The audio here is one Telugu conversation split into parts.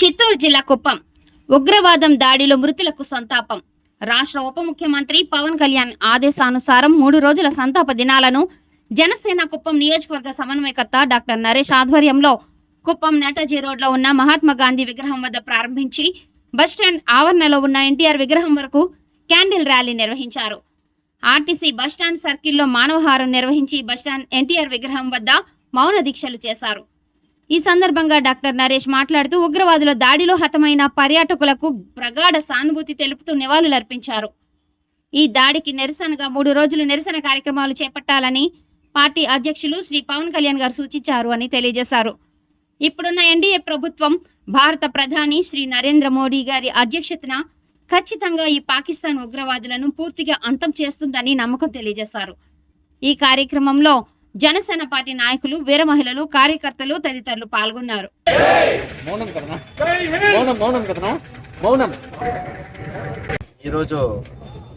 చిత్తూరు జిల్లా కుప్పం. ఉగ్రవాదం దాడిలో మృతులకు సంతాపం. రాష్ట్ర ఉప ముఖ్యమంత్రి పవన్ కళ్యాణ్ ఆదేశానుసారం మూడు రోజుల సంతాప దినాలను జనసేన కుప్పం నియోజకవర్గ సమన్వయకర్త డాక్టర్ నరేష్ ఆధ్వర్యంలో కుప్పం నేతాజీ రోడ్లో ఉన్న మహాత్మా గాంధీ విగ్రహం వద్ద ప్రారంభించి బస్టాండ్ ఆవరణలో ఉన్న ఎన్టీఆర్ విగ్రహం వరకు క్యాండిల్ ర్యాలీ నిర్వహించారు. ఆర్టీసీ బస్టాండ్ సర్కిల్లో మానవహారం నిర్వహించి బస్టాండ్ ఎన్టీఆర్ విగ్రహం వద్ద మౌన దీక్షలు చేశారు. ఈ సందర్భంగా డాక్టర్ నరేష్ మాట్లాడుతూ ఉగ్రవాదుల దాడిలో హతమైన పర్యాటకులకు ప్రగాఢ సానుభూతి తెలుపుతూ నివాళులర్పించారు ఈ దాడికి నిరసనగా మూడు రోజులు నిరసన కార్యక్రమాలు చేపట్టాలని పార్టీ అధ్యక్షులు శ్రీ పవన్ కళ్యాణ్ గారు సూచించారు అని తెలియజేశారు. ఇప్పుడున్న ఎన్డీఏ ప్రభుత్వం భారత ప్రధాని శ్రీ నరేంద్ర మోడీ గారి అధ్యక్షతన ఖచ్చితంగా ఈ పాకిస్తాన్ ఉగ్రవాదులను పూర్తిగా అంతం చేస్తుందని నమ్మకం తెలియజేశారు. ఈ కార్యక్రమంలో జనసేన పార్టీ నాయకులు వీర మహిళలు కార్యకర్తలు తదితరులు పాల్గొన్నారు. మౌనం కదనా? మౌనం మౌనం కదనా? మౌనం. ఈరోజు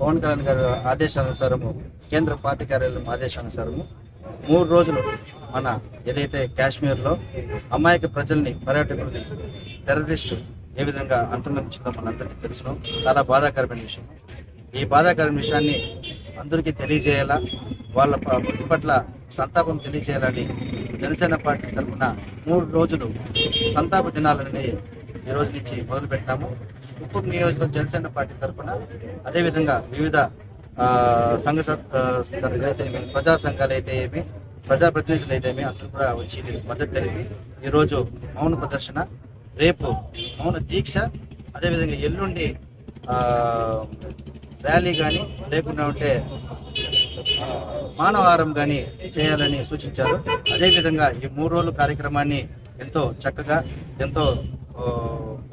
పవన్ కళ్యాణ్ గారి ఆదేశానుసారము కేంద్ర పార్టీ కార్యాలయం ఆదేశానుసారము మూడు రోజులు మన ఏదైతే కాశ్మీర్లో అమాయక ప్రజల్ని పర్యాటకుల్ని టెర్రరిస్టు ఏ విధంగా అంతమందించిందో మనందరికీ తెలుసు చాలా బాధాకరమైన విషయం. ఈ బాధాకరమైన విషయాన్ని అందరికీ తెలియజేయాలా? వాళ్ళ పట్ల సంతాపం తెలియజేయాలని జనసేన పార్టీ తరఫున మూడు రోజులు సంతాప దినాలని ఈ రోజు నుంచి మొదలుపెట్టాము. ఉప్పు నియోజకవర్గం జనసేన పార్టీ తరఫున అదేవిధంగా వివిధ సంఘ స- అయితే ఏమి ప్రజా సంఘాలు అయితే ఏమి ప్రజాప్రతినిధులు అయితే ఏమి అందరూ కూడా వచ్చి దీనికి మద్దతు తెలిపి ఈరోజు మౌన ప్రదర్శన రేపు మౌన దీక్ష అదేవిధంగా ఎల్లుండి ర్యాలీ కానీ లేకుండా ఉంటే మానవహారం కానీ చేయాలని సూచించారు. అదేవిధంగా ఈ మూడు రోజుల కార్యక్రమాన్ని ఎంతో చక్కగా ఎంతో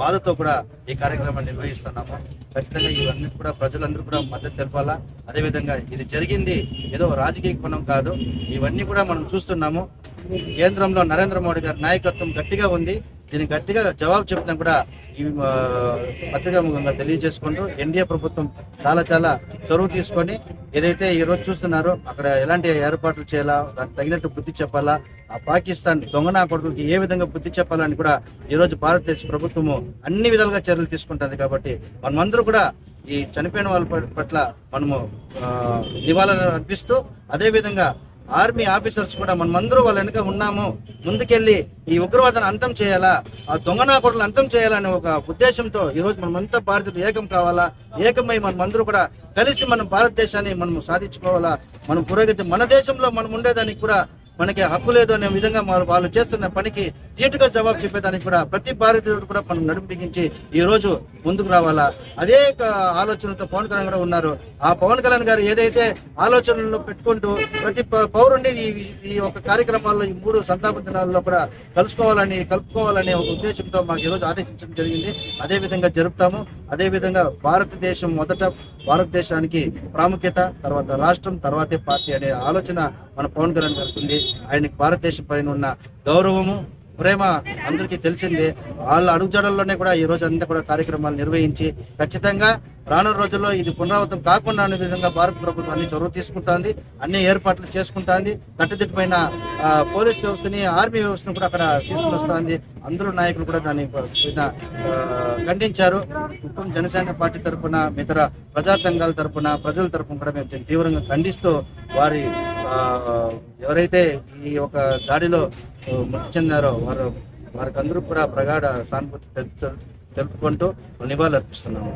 బాధతో కూడా ఈ కార్యక్రమాన్ని నిర్వహిస్తున్నాము. ఖచ్చితంగా ఇవన్నీ కూడా ప్రజలందరూ కూడా మద్దతు తెలపాలా. అదేవిధంగా ఇది జరిగింది ఏదో రాజకీయ కోణం కాదు. ఇవన్నీ కూడా మనం చూస్తున్నాము. కేంద్రంలో నరేంద్ర మోడీ గారి నాయకత్వం గట్టిగా ఉంది. దీనికి గట్టిగా జవాబు చెప్తున్నాం కూడా ఈ ఆ, పత్రికా ముఖంగా తెలియజేసుకుంటూ ఎన్డీఏ ప్రభుత్వం చాలా చాలా చొరవ తీసుకొని ఏదైతే ఈరోజు చూస్తున్నారో అక్కడ ఎలాంటి ఏర్పాట్లు చేయాలా దానికి తగినట్టు బుద్ధి చెప్పాలా ఆ పాకిస్తాన్ దొంగనా కొడుకులకి ఏ విధంగా బుద్ధి చెప్పాలని కూడా ఈరోజు భారతదేశ ప్రభుత్వము అన్ని విధాలుగా చర్యలు తీసుకుంటుంది కాబట్టి మనమందరూ కూడా ఈ చనిపోయిన వాళ్ళ పట్ల మనము నివాళులు అర్పిస్తూ అదేవిధంగా ఆర్మీ ఆఫీసర్స్ కూడా మనమందరూ వాళ్ళ వెనుక ఉన్నాము. ముందుకెళ్ళి ఈ ఉగ్రవాదాన్ని అంతం చేయాలా? ఆ దొంగనాకుడులను అంతం చేయాలనే ఒక ఉద్దేశంతో ఈరోజు మనమంతా భారతీయులు ఏకం కావాలా? ఏకమై మనమందరూ కూడా కలిసి మనం భారతదేశాన్ని మనం సాధించుకోవాలా? మనం పురోగతి మన దేశంలో మనం ఉండేదానికి కూడా మనకి హక్కు లేదు అనే విధంగా వాళ్ళు చేస్తున్న పనికి ధీటుగా జవాబు చెప్పేదానికి కూడా ప్రతి భారతీయుడు కూడా మనం నడుము బిగించి ఈ రోజు ముందుకు రావాలా? అదే క- ఆలోచనతో పవన్ కళ్యాణ్ కూడా ఉన్నారు. ఆ పవన్ కళ్యాణ్ గారు ఏదైతే ఆలోచనలు పెట్టుకుంటూ ప్రతి ప- పౌరుడిని ఈ ఈ యొక్క కార్యక్రమాల్లో ఈ మూడు సంతాప దినాల్లో కూడా కలుసుకోవాలని కలుపుకోవాలనే ఒక ఉద్దేశంతో మాకు ఈరోజు ఆదేశించడం జరిగింది. అదే విధంగా జరుపుతాము. అదేవిధంగా భారతదేశం మొదట భారతదేశానికి ప్రాముఖ్యత తర్వాత రాష్ట్రం తర్వాతే పార్టీ అనే ఆలోచన మన పవన్ కళ్యాణ్ గారికి ఉంది ఆయనకి భారతదేశం పైన ఉన్న గౌరవము ప్రేమ అందరికీ తెలిసిందే. వాళ్ళ అడుగుజాడల్లోనే కూడా ఈ రోజు అంతా కూడా కార్యక్రమాలు నిర్వహించి ఖచ్చితంగా రానున్న రోజుల్లో ఇది పునరావృతం కాకుండా అనే విధంగా భారత ప్రభుత్వం అన్ని చొరవ తీసుకుంటుంది అన్ని ఏర్పాట్లు చేసుకుంటుంది. కట్టుదిట్టమైన పోలీస్ వ్యవస్థని ఆర్మీ వ్యవస్థను కూడా అక్కడ తీసుకుని వస్తుంది అందరూ నాయకులు కూడా దాన్ని ఖండించారు. కుటుంబం జనసేన పార్టీ తరఫున ఇతర ప్రజా సంఘాల తరఫున ప్రజల తరఫున కూడా మేము తీవ్రంగా ఖండిస్తూ వారి ఎవరైతే ఈ ఒక దాడిలో మృతి చెందారో వారు వారికి అందరూ కూడా ప్రగాఢ సానుభూతి తెలు- తెలుపుకుంటూ నివాళులు అర్పిస్తున్నాము